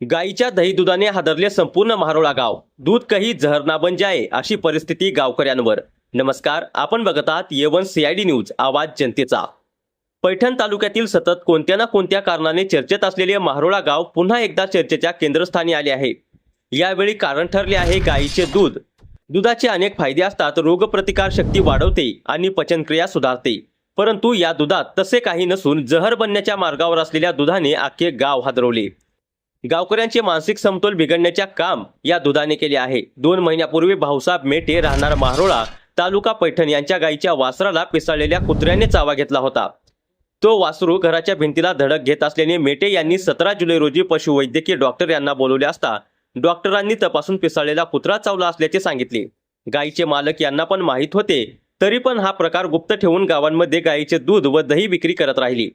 गाईच्या दही दुधाने हादरले संपूर्ण मारोळा गाव. दूध कही जहरना बन जाय अशी परिस्थिती गावकऱ्यांवर. नमस्कार आपण बघत आहात येवन सीआयडी न्यूज आवाज जनतेचा. पैठण तालुक्यातील सतत कोणत्या ना कोणत्या कारणाने चर्चेत असलेले मारोळा गाव पुन्हा एकदा चर्चेच्या केंद्रस्थानी आले आहे. यावेळी कारण ठरले आहे गाईचे दूध. दुधाचे अनेक फायदे असतात रोगप्रतिकार शक्ती वाढवते आणि पचनक्रिया सुधारते. परंतु या दुधात तसे काही नसून जहर बनण्याच्या मार्गावर असलेल्या दुधाने अख्खे गाव हादरवले. गावकऱ्यांचे मानसिक समतोल बिघडण्याच्या काम या दुधाने केले आहे. दोन महिन्यापूर्वी भाऊसाहेब मेटे राहणार मारोळा तालुका पैठण यांच्या गायीच्या वासराला पिसाळलेल्या कुत्र्याने चावा घेतला होता. तो वासरू घराच्या भिंतीला धडक घेत असल्याने मेटे यांनी सतरा जुलै रोजी पशुवैद्यकीय डॉक्टर यांना बोलवले असता डॉक्टरांनी तपासून पिसाळलेला कुत्रा चावला असल्याचे सांगितले. गायीचे मालक यांना पण माहीत होते तरी पण हा प्रकार गुप्त ठेवून गावांमध्ये गायीचे दूध व दही विक्री करत राहिली.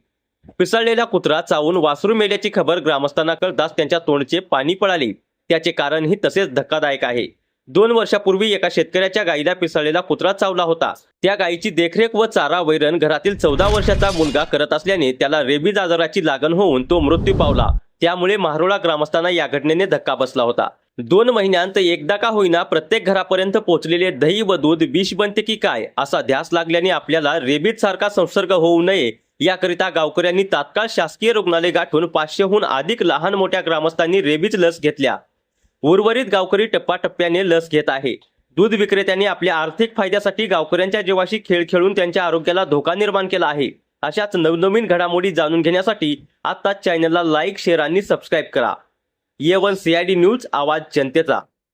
पिसळलेला कुत्रा चावून वासरू मेल्याची खबर ग्रामस्थांना कळताच त्यांच्या तोंडचे पाणी पळाले. त्याचे कारणही तसेच धक्कादायक आहे. दोन वर्षापूर्वी एका शेतकऱ्याच्या गायीला पिसळलेला कुत्रा चावला होता. त्या गायीची देखरेख व चारा वैरण घरातील चौदा वर्षाचा मुलगा करत असल्याने त्याला रेबीज आजाराची लागण होऊन तो मृत्यू पावला. त्यामुळे मारोळा ग्रामस्थांना या घटनेने धक्का बसला होता. दोन महिन्यांत एकदा का होईना प्रत्येक घरापर्यंत पोहोचलेले दही व दूध विष बनते की काय असा ध्यास लागल्याने आपल्याला रेबीज सारखा संसर्ग होऊ नये याकरिता गावकऱ्यांनी तात्काळ शासकीय रुग्णालय गाठून पाचशेहून अधिक लहान मोठ्या ग्रामस्थांनी रेबीज लस घेतल्या. उर्वरित गावकरी टप्प्याटप्प्याने लस घेत आहे. दूध विक्रेत्यांनी आपल्या आर्थिक फायद्यासाठी गावकऱ्यांच्या जीवाशी खेळ खेळून त्यांच्या आरोग्याला धोका निर्माण केला आहे. अशाच नवनवीन घडामोडी जाणून घेण्यासाठी आत्ताच चॅनलला लाईक शेअर आणि सबस्क्राईब करा. ये वन सीआयडी न्यूज आवाज जनतेचा.